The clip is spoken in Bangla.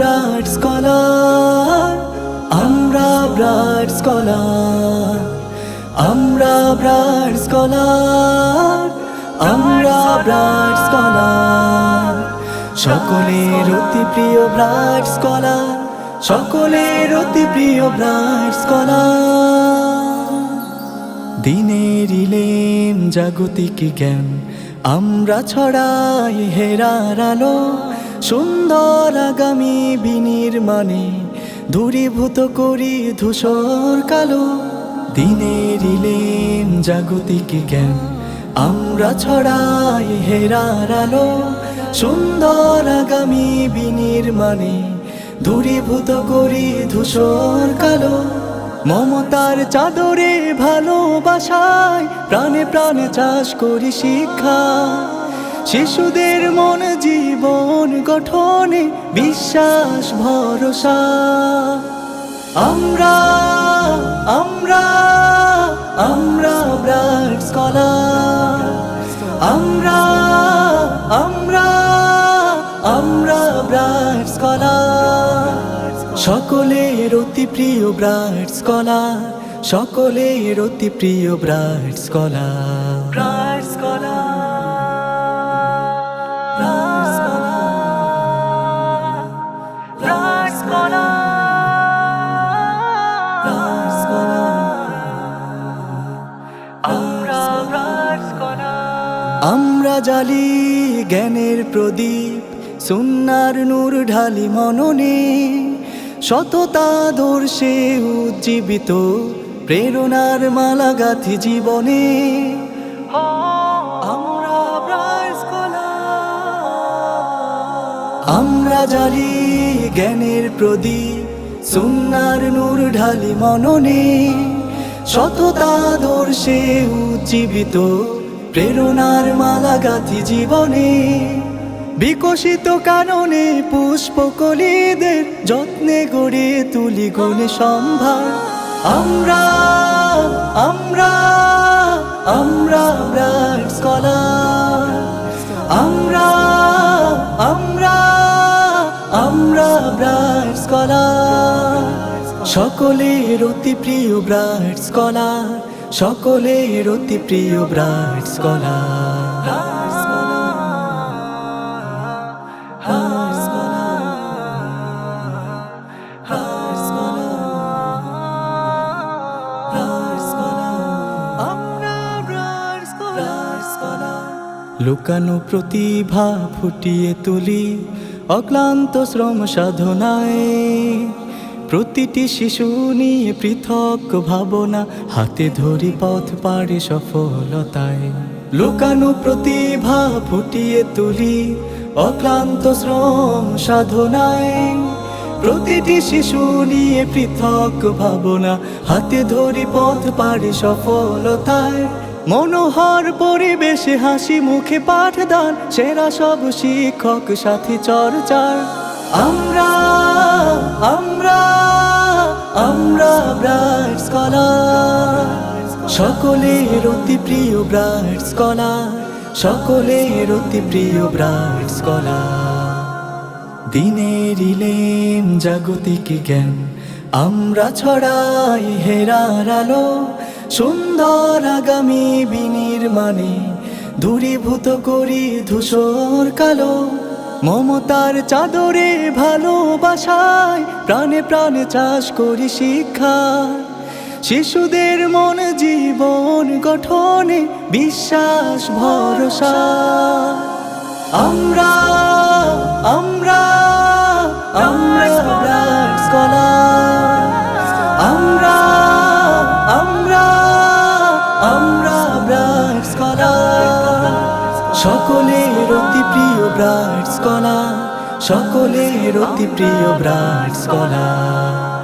ব্রাইট স্কলার, আমরা ব্রাইট স্কলার, আমরা ব্রাইট স্কলার, আমরা ব্রাইট স্কলার। সকলের অতি প্রিয় ব্রাইট স্কলার, সকলের অতি প্রিয় ব্রাইট স্কলার। দিনের ইলেম, জাগতিক জ্ঞান, আমরা ছড়াই হেরার আলো সুন্দর আগামী বিনির্মাণে দূরীভূত করি ধূসর কালো। দিনের ইলেম জাগতিক জ্ঞান, আমরা ছড়াই হেরার আলো। সুন্দর আগামী বিনির্মাণে দূরীভূত করি ধূসর কালো। মমতার চাদরে ভালোবাসায় প্রাণে প্রাণে চাষ করি শিক্ষা। শিশুদের মন জীবন গঠনে বিশ্বাস, ভরসা। আমরা আমরা আমরা ব্রাইট স্কলার। আমরা আমরা আমরা ব্রাইট স্কলার। সকলের অতি প্রিয় ব্রাইট স্কলার। সকলের অতি প্রিয় ব্রাইট স্কলার। Bright scholar. জালি জ্ঞানের প্রদীপ, সুন্নার নূর ঢালি মননে। সততা দর্শে উজ্জীবিত, প্রেরণার মালা গাথি জীবনে আমরা জালি জ্ঞানের প্রদীপ, সুন্নার নূর ঢালি মননে। সততা দর্শে উজ্জীবিত প্রেরণার মালা গাথি জীবনে, বিকশিত কাননে পুষ্পকলিদের যত্নে গড়ে তুলি গুণে সম্ভার। আমরা আমরা আমরা স্কলার। আমরা আমরা আমরা ব্রাইট স্কলার। সকলের অতি প্রিয় ব্রাইট স্কলার। সকলের অতি প্রিয় ব্রাইট স্কলার। লুকানো প্রতিভা ফুটিয়ে তুলি অক্লান্ত শ্রম সাধনায়। প্রতিটি শিশু নিয়ে পৃথক ভাবনা, হাতে ধরি পথ পাড়ে সফলতায়। লুকানো প্রতিভা ফুটিয়ে তুলি, অক্লান্ত শ্রম সাধনায়। প্রতিটি শিশু নিয়ে পৃথক ভাবনা, হাতে ধরি পথ পাড়ে সফলতায়। মনোহর পরিবেশে হাসি মুখে পাঠদান, সেরা সব শিক্ষক সাথী চর্চার। আমরা আমরা আমরা ব্রাইট স্কলার সকলের অতি প্রিয় ব্রাইট স্কলার সকলের অতি প্রিয় ব্রাইট স্কলার দিনের ইলেম, জাগতিক জ্ঞান, আমরা ছড়াই হেরার আলো, সুন্দর আগামী বিনির্মাণে, দূরীভূত করি ধূসর কালো। মমতার চাদরে ভালোবাসায় প্রাণে প্রাণে চাষ করি শিক্ষা। শিশুদের মন জীবন গঠনে বিশ্বাস, ভরসা। আমরা আমরা আমরা স্কলার আমরা আমরা আমরা স্কলার। সকলের অতি প্রিয় ব্রাইট কলা সকলের অতি প্রিয় ব্রাইট স্কলার